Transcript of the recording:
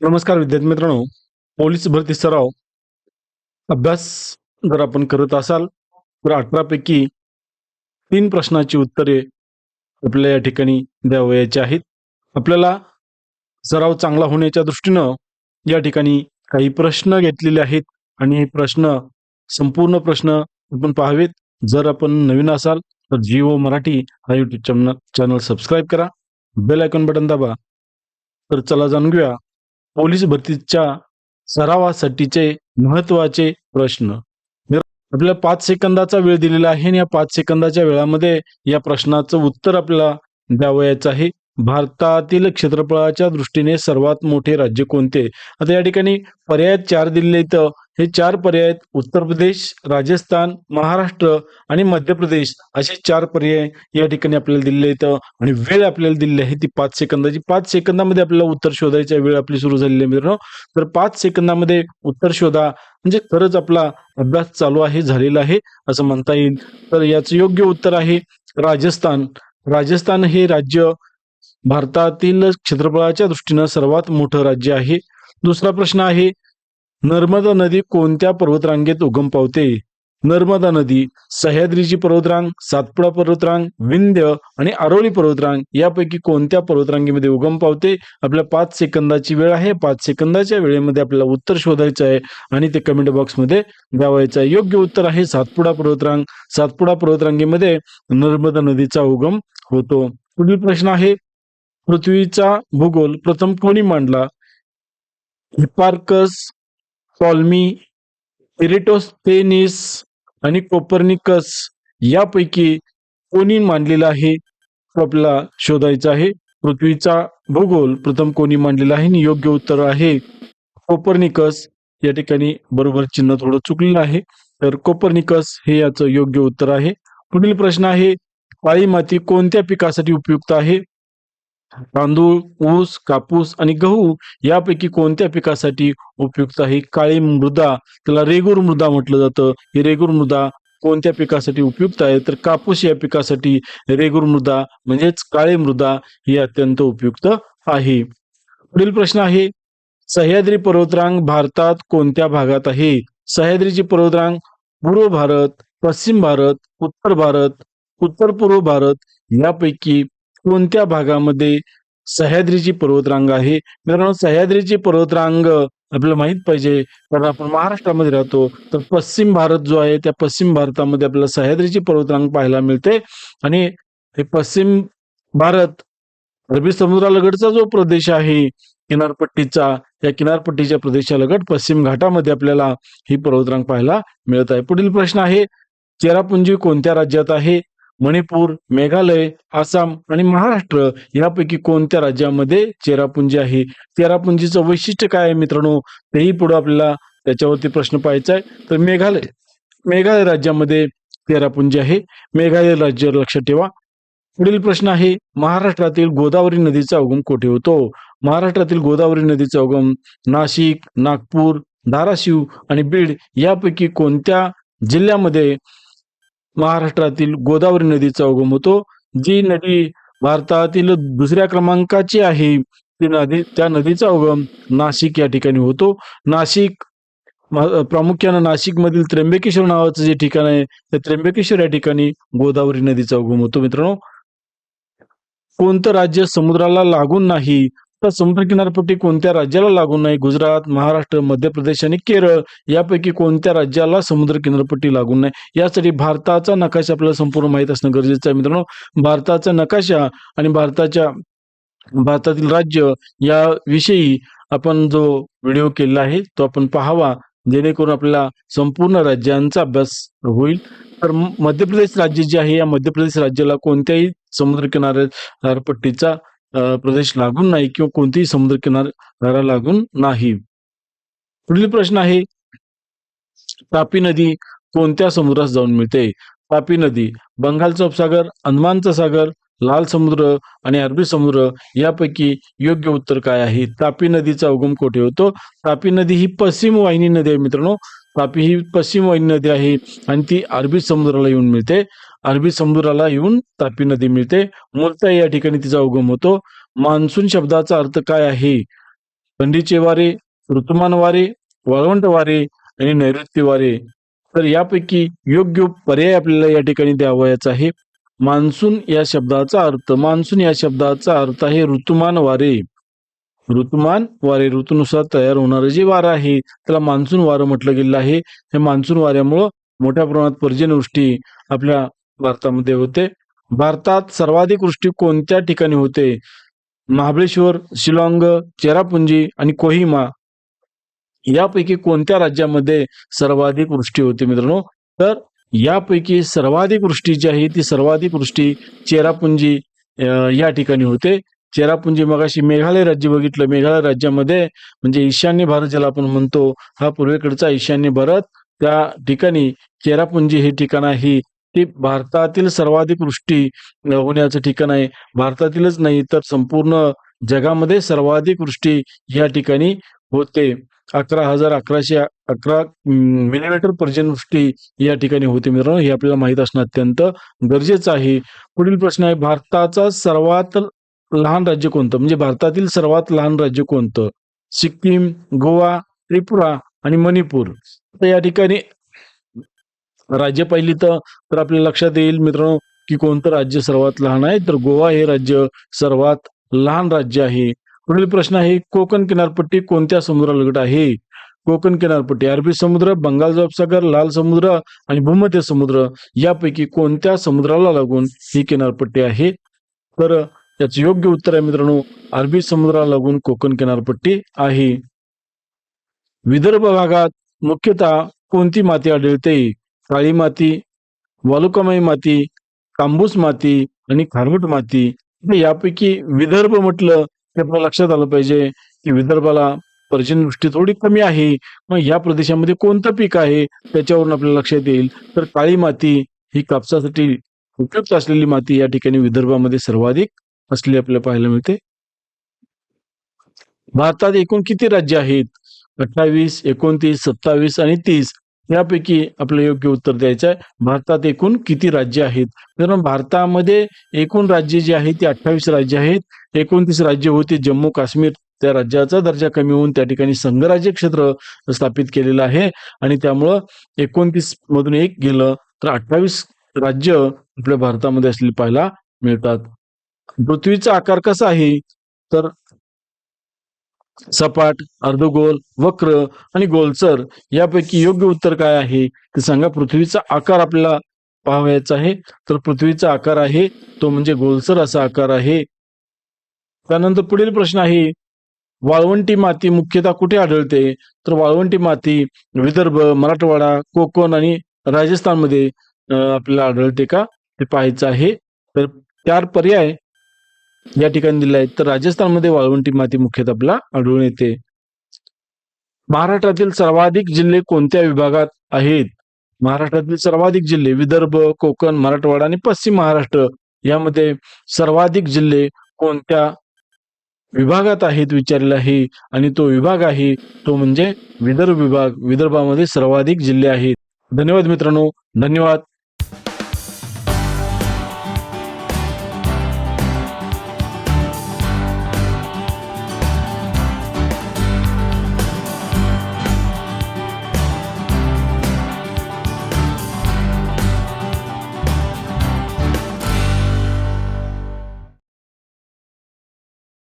नमस्कार विद्यार्थी मित्रांनो. पोलीस भरती सराव. अभ्यास जर आपण करत असाल तर अठरा पैकी तीन प्रश्नाची उत्तरे आपल्या या ठिकाणी द्यावयाची आहेत. आपल्याला सराव चांगला होण्याच्या दृष्टीनं या ठिकाणी काही प्रश्न घेतलेले आहेत आणि हे प्रश्न संपूर्ण प्रश्न आपण पाहावेत. जर आपण नवीन असाल तर जिओ मराठी हा युट्यूब चॅनल चॅनल सबस्क्राईब करा. बेल आयकॉन बटन दाबा. तर चला जाणून घेऊया. पोलीस भरतीच्या सरावासाठीचे महत्त्वाचे प्रश्न. आपल्याला पाच सेकंदाचा वेळ दिलेला आहे आणि या पाच सेकंदाच्या वेळामध्ये या प्रश्नाचं उत्तर आपल्याला द्यावयाचं आहे. भारतातील क्षेत्रफळाच्या दृष्टीने सर्वात मोठे राज्य कोणते? आता या ठिकाणी पर्याय चार दिले तर हे चार पर्याय आहेत. उत्तर प्रदेश राजस्थान महाराष्ट्र आणि मध्य प्रदेश. असे चार पर्याय या ठिकाणी आपल्याला दिले आहेत. आणि वेळ आपल्याला दिलेली आहे ती पाच सेकंदाची. पाच सेकंदामध्ये आपल्याला उत्तर शोधायची वेळ आपली सुरू झालेली आहे मित्रांनो. तर पाच सेकंदामध्ये उत्तर शोधा. म्हणजे खरंच आपला अभ्यास चालू आहे झालेला आहे असं म्हणता येईल. तर याचं योग्य उत्तर आहे राजस्थान. राजस्थान हे राज्य भारतातील क्षेत्रफळाच्या दृष्टीनं सर्वात मोठं राज्य आहे. दुसरा प्रश्न आहे नर्मदा नदी कोणत्या पर्वतरांगेत उगम पावते? नर्मदा नदी सह्याद्रीची पर्वतरांग सातपुडा पर्वतरांग विंध्य आणि आरोली पर्वतरांग यापैकी कोणत्या पर्वतरांगेमध्ये उगम पावते? आपल्या पाच सेकंदाची वेळ आहे. पाच सेकंदाच्या वेळेमध्ये आपल्याला उत्तर शोधायचं आहे आणि ते कमेंट बॉक्समध्ये द्यावायचं आहे. योग्य उत्तर आहे सातपुडा पर्वतरांग. सातपुडा पर्वतरांगेमध्ये नर्मदा नदीचा उगम होतो. पुढील प्रश्न आहे पृथ्वीचा भूगोल प्रथम कोणी मांडला? हिपार्कस टॉल्मी इरिटोस्थेनिस आणि कोपर्निकस यापैकी कोणी मांडलेला आहे? तो आपल्याला शोधायचा आहे. पृथ्वीचा भूगोल प्रथम कोणी मांडलेला आहे? आणि योग्य उत्तर आहे कोपर्निकस. या ठिकाणी बरोबर चिन्ह थोडं चुकलेलं आहे. तर कोपर्निकस हे याचं योग्य उत्तर आहे. पुढील प्रश्न आहे काळी माती कोणत्या पिकासाठी उपयुक्त आहे? तांदूळ ऊस कापूस आणि गहू यापैकी कोणत्या पिकासाठी उपयुक्त आहे? काळी मृदा त्याला रेगूर मृदा म्हटलं जातं. ही रेगूर मृदा कोणत्या पिकासाठी उपयुक्त आहे? तर कापूस या पिकासाठी रेगूर मृदा म्हणजेच काळी मृदा ही अत्यंत उपयुक्त आहे. पुढील प्रश्न आहे सह्याद्री पर्वतरांग भारतात कोणत्या भागात आहे? सह्याद्रीची पर्वतरांग पूर्व भारत पश्चिम भारत उत्तर भारत उत्तर पूर्व भारत यापैकी कोणत्या भागामध्ये सह्याद्रीची पर्वतरांग आहे? मित्रांनो सह्याद्रीची पर्वतरांग आपल्याला माहीत पाहिजे. कारण आपण महाराष्ट्रामध्ये राहतो तर पश्चिम भारत जो आहे त्या पश्चिम भारतामध्ये आपल्याला सह्याद्रीची पर्वतरांग पाहायला मिळते. आणि हे पश्चिम भारत अरबी समुद्रालगडचा जो प्रदेश आहे किनारपट्टीचा या किनारपट्टीच्या प्रदेशालगत पश्चिम घाटामध्ये आपल्याला ही पर्वतरांग पाहायला मिळत आहे. पुढील प्रश्न आहे चेरापुंजी कोणत्या राज्यात आहे? मणिपूर मेघालय आसाम आणि महाराष्ट्र यापैकी कोणत्या राज्यामध्ये चेरापुंजी आहे? चेरापुंजीचं वैशिष्ट्य काय आहे मित्रांनो? तेही पुढे आपल्याला त्याच्यावरती प्रश्न पाहायचा आहे. तर मेघालय मेघालय राज्यामध्ये चेरापुंजी आहे. मेघालय राज्य लक्षात ठेवा. पुढील प्रश्न आहे महाराष्ट्रातील गोदावरी नदीचा उगम कोठे होतो? महाराष्ट्रातील गोदावरी नदीचा उगम नाशिक नागपूर धाराशिव आणि बीड यापैकी कोणत्या जिल्ह्यामध्ये महाराष्ट्रातील गोदावरी नदीचा उगम होतो. जी नदी भारतातील दुसऱ्या क्रमांकाची आहे. ती नदी त्या नदीचा उगम नाशिक या ठिकाणी होतो. नाशिक प्रामुख्यानं नाशिकमधील त्र्यंबकेश्वर नावाचं जे ठिकाण आहे त्या त्र्यंबकेश्वर या ठिकाणी गोदावरी नदीचा उगम होतो मित्रांनो. कोणतं राज्य समुद्राला लागून नाही समुद्र किनारपट्टी कोणत्या राज्याला लागून नाही? गुजरात महाराष्ट्र मध्य प्रदेश आणि केरळ यापैकी कोणत्या राज्याला समुद्र किनारपट्टी लागून नाही? यासाठी भारताचा नकाशा आपल्याला संपूर्ण माहीत असणं गरजेचं आहे मित्रांनो. भारताचा नकाशा आणि भारताच्या भारतातील राज्य याविषयी आपण जो व्हिडिओ केलेला आहे तो आपण पाहावा. जेणेकरून आपल्याला संपूर्ण राज्यांचा अभ्यास होईल. तर मध्य प्रदेश राज्य जे आहे या मध्य प्रदेश राज्याला कोणत्याही समुद्र किनारपट्टीचा पट्टीचा प्रदेश लागून नाही किंवा कोणतीही समुद्र किनारा लागून नाही. पुढील प्रश्न आहे तापी नदी कोणत्या समुद्रात जाऊन मिळते? तापी नदी बंगालचा उपसागर अंदमानचा सागर लाल समुद्र आणि अरबी समुद्र यापैकी योग्य उत्तर काय आहे? तापी नदीचा उगम कोठे होतो? तापी नदी ही पश्चिम वाहिनी नदी आहे मित्रांनो. तापी ही पश्चिम वाहिनी नदी आहे आणि ती अरबी समुद्राला येऊन मिळते. अरबी समुद्राला येऊन तापी नदी मिळते. मूलतः या ठिकाणी तिचा उगम होतो. मान्सून शब्दाचा अर्थ काय आहे? थंडीचे वारे ऋतुमान वारे वाळवंट वारे आणि नैऋत्य वारे. तर यापैकी योग्य पर्याय आपल्याला या ठिकाणी द्यावयाचा आहे. मान्सून या शब्दाचा अर्थ मान्सून या शब्दाचा अर्थ आहे ऋतुमान वारे. ऋतुमान वारे ऋतूनुसार तयार होणारं जे वारं आहे त्याला मान्सून वारं म्हटलं गेलेलं आहे. हे मान्सून वाऱ्यामुळं मोठ्या प्रमाणात पर्जन्यवृष्टी आपल्या भारतामध्ये होते. भारतात सर्वाधिक वृष्टी कोणत्या ठिकाणी होते? महाबळेश्वर शिलाँग चेरापुंजी आणि कोहिमा यापैकी कोणत्या राज्यामध्ये सर्वाधिक वृष्टी होते मित्रांनो? तर यापैकी सर्वाधिक वृष्टी जी आहे ती सर्वाधिक वृष्टी चेरापुंजी या ठिकाणी होते. चेरापुंजी मगाशी मेघालय राज्य बघितलं. मेघालय राज्यामध्ये म्हणजे ईशान्य भारत ज्याला आपण म्हणतो हा पूर्वेकडचा ईशान्य भारत. त्या ठिकाणी चेरापुंजी हे ठिकाण आहे. ते भारतातील सर्वाधिक वृष्टी होण्याचं ठिकाण आहे. भारतातीलच नाही तर संपूर्ण जगामध्ये सर्वाधिक वृष्टी या ठिकाणी होते. अकरा हजार अकराशे अकरा मिलीमीटर पर्जनवृष्टी या ठिकाणी होते मित्रांनो. हे आपल्याला माहीत असणं अत्यंत गरजेचं आहे. पुढील प्रश्न आहे भारताचा सर्वात लहान राज्य कोणतं? म्हणजे भारतातील सर्वात लहान राज्य कोणतं? सिक्कीम गोवा त्रिपुरा आणि मणिपूर. तर या ठिकाणी राज्य पाहिली तर आपल्या लक्षात येईल मित्रांनो की कोणतं राज्य सर्वात लहान आहे? तर गोवा हे राज्य सर्वात लहान राज्य आहे. पुढील प्रश्न आहे कोकण किनारपट्टी कोणत्या समुद्रालगत आहे? कोकण किनारपट्टी अरबी समुद्र बंगाल सागर लाल समुद्र आणि भूमध्य समुद्र यापैकी कोणत्या समुद्राला लागून ही किनारपट्टी आहे? तर याचं योग्य उत्तर आहे मित्रांनो. अरबी समुद्राला लागून कोकण किनारपट्टी आहे. विदर्भ भागात मुख्यतः कोणती माती आढळते? काळी माती वालुकामय माती कांबूस माती आणि खारवट माती. यापैकी विदर्भ म्हटलं ते आपल्या लक्षात आलं पाहिजे की विदर्भाला पर्जनवृष्टी थोडी कमी आहे. मग या प्रदेशामध्ये कोणतं पीक आहे? त्याच्यावरून आपल्याला लक्षात येईल. तर काळी माती ही कापसासाठी उपयुक्त असलेली माती या ठिकाणी विदर्भामध्ये सर्वाधिक असली आपल्याला पाहायला मिळते. भारतात एकूण किती राज्य आहेत? अठ्ठावीस एकोणतीस सत्तावीस आणि तीस यापैकी आपलं योग्य उत्तर द्यायचं आहे. भारतात एकूण किती राज्य आहेत? तर भारतामध्ये एकूण राज्य जे आहेत ते अठ्ठावीस राज्य आहेत. एकोणतीस राज्य होते जम्मू काश्मीर. त्या राज्याचा दर्जा कमी होऊन त्या ठिकाणी संघराज्य क्षेत्र स्थापित केलेलं आहे. आणि त्यामुळं एकोणतीस मधून एक गेलं तर अठ्ठावीस राज्य आपल्या भारतामध्ये असलेली पाहायला मिळतात. पृथ्वीचा आकार कसा आहे? तर सपाट अर्धगोल वक्र आणि गोलसर यापैकी योग्य उत्तर काय आहे? ते सांगा. पृथ्वीचा आकार आपल्याला पाहायचा आहे. तर पृथ्वीचा आकार आहे तो म्हणजे गोलसर असा आकार आहे. त्यानंतर पुढील प्रश्न आहे. वाळवंटी माती मुख्यतः कुठे आढळते? तर वाळवंटी माती विदर्भ मराठवाडा कोकण आणि राजस्थानमध्ये आपल्याला आढळते का? ते पाहायचं आहे. तर चार पर्याय या ठिकाणी दिले आहेत तर राजस्थानमध्ये वाळवंटी माती मुख्यतः आपला आढळून येते. महाराष्ट्रातील सर्वाधिक जिल्हे कोणत्या विभागात आहेत? महाराष्ट्रातील सर्वाधिक जिल्हे विदर्भ कोकण मराठवाडा आणि पश्चिम महाराष्ट्र यामध्ये सर्वाधिक जिल्हे कोणत्या विभागात आहेत विचारलेला आहे? आणि तो विभाग आहे तो म्हणजे विदर्भ विभाग. विदर्भामध्ये सर्वाधिक जिल्हे आहेत. धन्यवाद मित्रांनो. धन्यवाद.